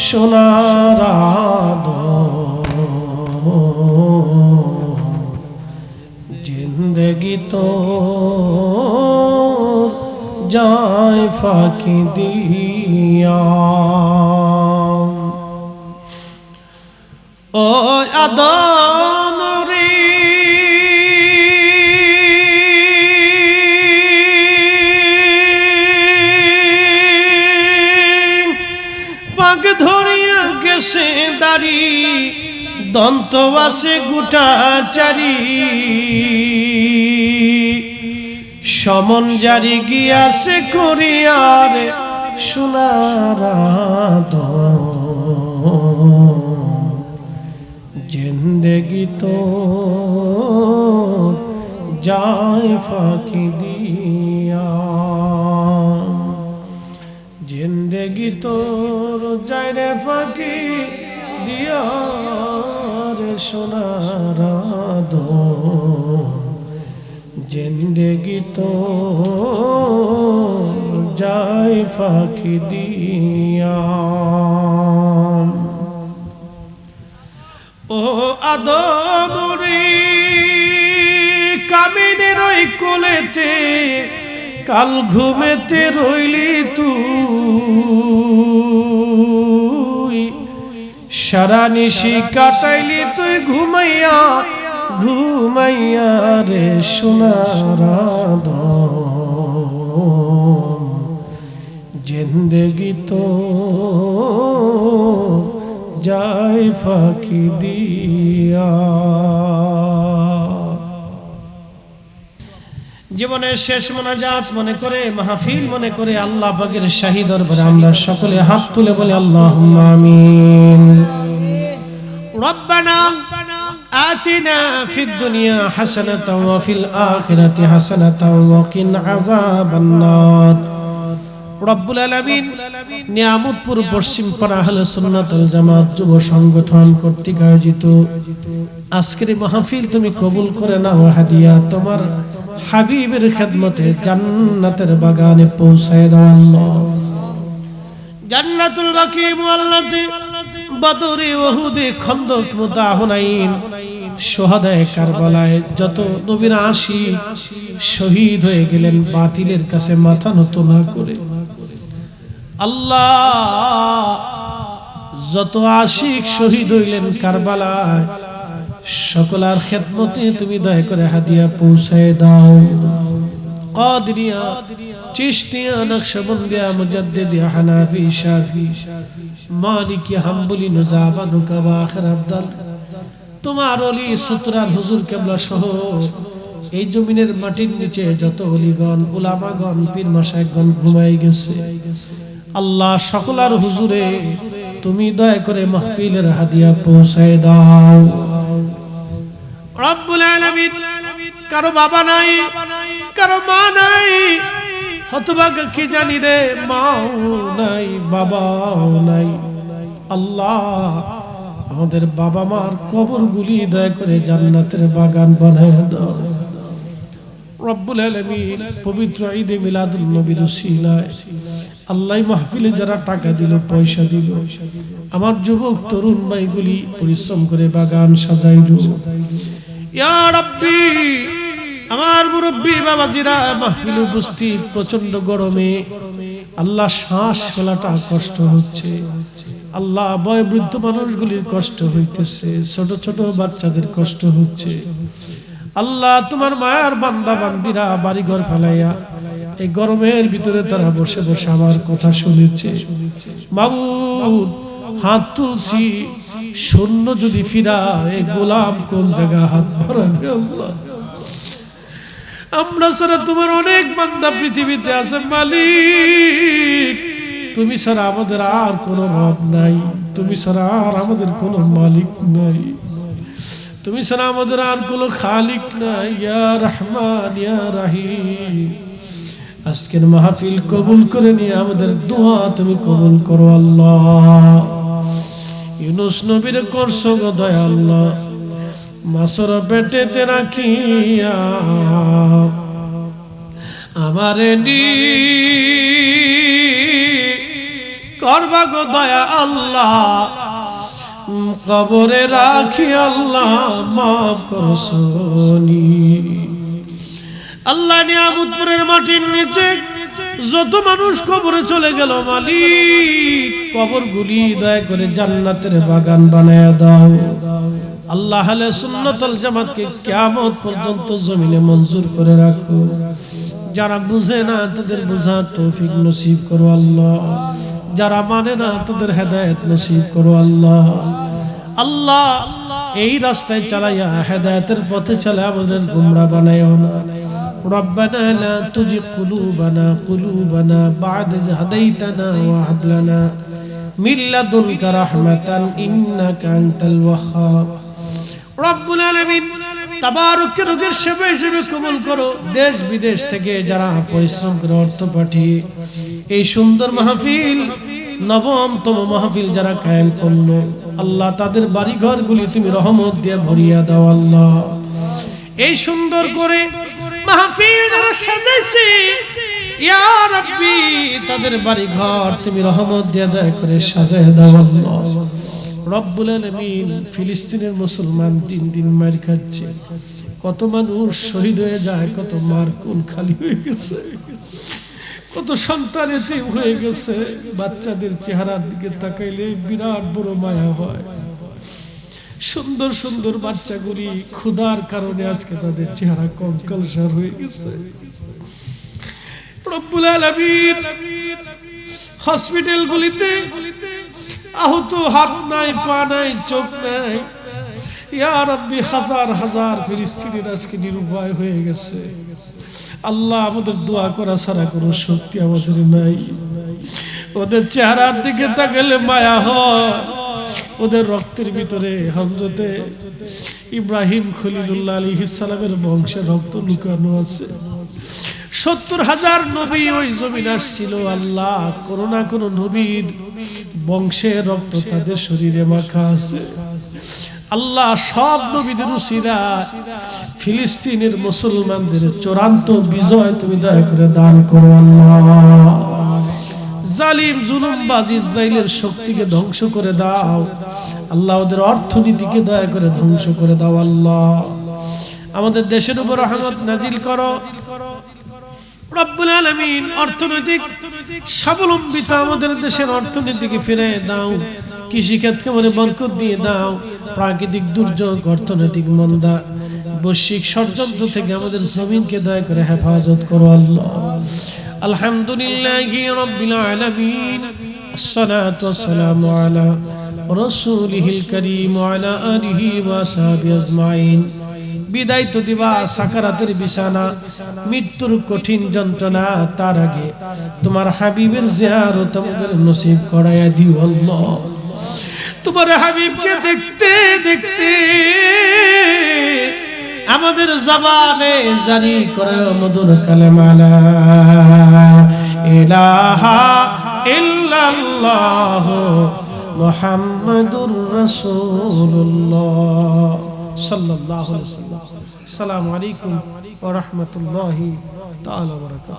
সোনার জিন্দগি তো যায় ফাঁকি দিয়া। ও আদম ধরিয়া গেছে দাড়ি, দন্ত আছে গোটা চারি। সমন জারি গিয়াছে করিয়ার সোনার জিন্দগি তো যায় ফাঁকি দিয়া সোনার জিন্দগি তো যায় ফাঁকি দিয়া। ও আদমরে কামিনের ওই কোলেতে, কাল ঘুমেতে রইলি তুই। সারা নিশি কাটাইলি তুই ঘুমাইয়া ঘুমাইয়া রে সোনারা জিন্দগি তো যায় ফাঁকি দিয়া। জীবনের শেষ মোনাজাত মনে করে মাহফিল মনে করে আল্লাহ পাকের শাহী দরবারে আমরা সকলে হাত তুলে বলে আল্লাহ আমিন রব্বানা آتنا في الدنيا حسنة وفي الآخرة حسنة وقنا عذاب النار রব্বুল আলামিন নিয়ামতপুর পশ্চিম পাড়া আহলে সুন্নাতুল জামাত যুব সংগঠন কর্তৃক আয়োজিত আজকের এই মাহফিল তুমি কবুল করে নাও হাদিয়া তোমার হাবিবের খেদমতে জান্নাতের বাগানে পৌঁছায় দাও আল্লাহ। জান্নাতুল বাকি মুআল্লাতে বদরে ওহুদে খন্দক মুতা হুনাইন সোহাদায় কারবালায় যত নবীরা আসি শহীদ হয়ে গেলেন বাতিলের কাছে মাথা নত না করে। আল্লাহ যত আশিক শহীদ হইলেন কারবালায় সকলার খেদমতে তুমি দয়া করে হাদিয়া পৌঁছায় দাও قادريا চিশতিয়া নকশবন্দিয়া মুজাদ্দিদিয়া হানাফি শাফি মালিকি হাম্বলি নুজাবা নুকাবা আখির আব্দাল তোমার অলি সুতরার হুজুর কেবলা সহ এই জমিনের মাটির নিচে যত অলিগণ উলামাগণ পীর মাসায়গণ ঘুমাই গেছে আল্লাহ সকলার হুজুরে তুমি দয়া করে মাহফিলের হাদিয়া পৌঁছায় দাও রব্বুল আলামিন। কারও বাবা নাই, কারও মা নাই। হতভাগ কি জানি রে, মাও নাই, বাবাও নাই। আল্লাহ, আমাদের বাবা মার কবরগুলি দয়া করে জান্নাতের বাগান বানায় দাও। রব্বুল আলামিন, পবিত্র ঈদে মিলাদুল নবীর উসিলায় আল্লাহ মাহফিলে যারা টাকা দিল, পয়সা দিল, আমার যুবক, তরুণ ভাইগুলি পরিশ্রম করে বাগান সাজাইল। আমার মুরব্বী বাবাজিরা মাহফিল উপস্থিত প্রচণ্ড গরমে। আল্লাহ শ্বাস ফেলাটা কষ্ট হচ্ছে। আল্লাহ বয়োবৃদ্ধ মানুষগুলির কষ্ট হইতেছে, ছোট ছোট বাচ্চাদের কষ্ট হচ্ছে। আল্লাহ তোমার মায়ার বান্দা বান্দিরা বাড়িঘর ফেলাইয়া, এই গরমের ভিতরে তারা বসে বসে আমার কথা শুনেছে। মাবুদ হাত তুলছি, শূন্য যদি ফিরা এই গোলাম কোন জায়গা হাত ধরাবে আল্লাহ। আমরা ছাড়া তোমার অনেক বান্দা পৃথিবীতে আছে, মালিক। তুমি ছাড়া আমাদের আর কোনো রব নাই, তুমি ছাড়া আর আমাদের কোনো মালিক নাই। তুমি ছাড়া আমাদের আর কোনো খালিক নাই, ইয়া রহমান, ইয়া আজকের মাহফিল কবুল করে নিয়ে আমাদের দোয়া তুমি কবুল করো, আল্লাহ। ইউনুস নবীর করছ গো দয়া আল্লাহ মাসর পেটেতে রাখিয়া আমারে করবা গো আল্লাহ কবরে রাখি আল্লাহ, মাফ করো আল্লাহ নিয়ামতপুরের মাটির নিচে যত মানুষ কবরে চলে গেল, মালিক, কবরগুলি দয়া করে জান্নাতের বাগান বানায় দাও। আল্লাহ আলে সুন্নতল জামাতকে কিয়ামত পর্যন্ত জমিনে মঞ্জুর করে রাখো। যারা বুঝে না, তাদের বোঝার তৌফিক নসিব করো আল্লাহ। যারা মানে না, তাদের হেদায়েত নসিব করো আল্লাহ। আল্লাহ, এই রাস্তায় চালাইয়া হেদায়তের পথে চালা আমাদের গুমরা বানাইও না। ربنا لا تزغ قلوبنا قلوبنا بعد إذ هديتنا وهب لنا من لدنك رحمة إنك أنت الوهاب রব্বুল আলামিন তাবারক রোগের সেবা হিসেবে কবুল করো দেশ বিদেশ থেকে যারা পরিশ্রম করে অর্থ পাঠিয়ে এই সুন্দর মাহফিল নবমতম মাহফিল যারা কায়েম করলো আল্লাহ তাদের বাড়ি ঘরগুলি তুমি রহমত দিয়ে ভরিয়া দাও আল্লাহ এই সুন্দর করে মাহফিল ইয়া রাব্বি, তাদের বাড়ি ঘর তুমি রহমত দিয়ে দয়া করে সাজায় দাও আল্লাহ। রব্বুল আলামিন ফিলিস্তিনের মুসলমান দিন দিন মার খাচ্ছে। কত মানুষ শহীদ হয়ে যায়, কত মার কোন খালি হয়ে গেছে। কত সন্তান এতিম হয়ে গেছে। বাচ্চাদের চেহারার দিকে তাকাইলে বিরাট বড় মায়া হয়। সুন্দর সুন্দর বাচ্চাগুলি ক্ষুধার কারণে আজকে তাদের চেহারা কঙ্কালসার হয়ে গেছে। রব্বুল আলামিন হসপিটাল গুলিতে আহত হাত নাই, পা নাই, চোখ নাই। ইয়া রাব্বি, হাজার হাজার ফিলিস্তিনের আজকে নিরুপায় হয়ে গেছে। আল্লাহ আমাদের দোয়া করা ছাড়া কোনো শক্তি আমাদের নাই। ওদের চেহারার দিকে তাকালে মায়া হয়। ওদের রক্তের ভিতরে হজরতে ইব্রাহিম খলিলুল্লাহ আলী ইসালামের বংশে রক্ত লুকানো আছে। সত্তর হাজার নবী ওই জমিন আসছিল, আল্লাহ কোনো না কোনো নবীর বংশে রক্ত তাদের শরীরে মাখা আছে। আল্লাহ সব নবীদের উসিরা ফিলিস্তিনের মুসলমানদের চূড়ান্ত বিজয় তুমি দয়া করে দান করো আল্লাহ। জালিম, জুলুমবাজ ইসরায়েলের শক্তিকে ধ্বংস করে দাও। আল্লাহ ওদের অর্থনীতিকে দয়া করে ধ্বংস করে দাও, আল্লাহ। আমাদের দেশের উপর রহমত নাজিল করো। অর্থনৈতিক স্বাবলম্বিতা আমাদের দেশের অর্থনীতিকে ফিরে দাও। মানে দিয়ে দাও। প্রাকৃতিক দুর্যোগ, অর্থনৈতিক বৈশ্বিক ষড়যন্ত্র থেকে আমাদের জমিনকে দয়া করে হেফাজত করো, আল্লাহ। আলহামদুলিল্লাহ রব্বিল আলামিন الصلاة والسلام على رسوله الكريم وعلى آله وصحبه أجمعين বিদায় তো দিবা সাকারাতের বিছানা মৃত্যুর কঠিন যন্ত্রণা তার আগে তোমার হাবিবের জিয়ারত আমাদের নসিব করাইয়া দিও আল্লাহ তোমার হাবিবকে দেখতে দেখতে আমাদের জবানে জারি করে মধুর কালেমালা ইলাহা ইল্লাল্লাহ মুহাম্মাদুর সাল্লাল্লাহু আলাইহি ওয়াসাল্লাম। আসসালামু আলাইকুম ওয়া রাহমাতুল্লাহি তাআলা ওয়া বারাকাতুহু।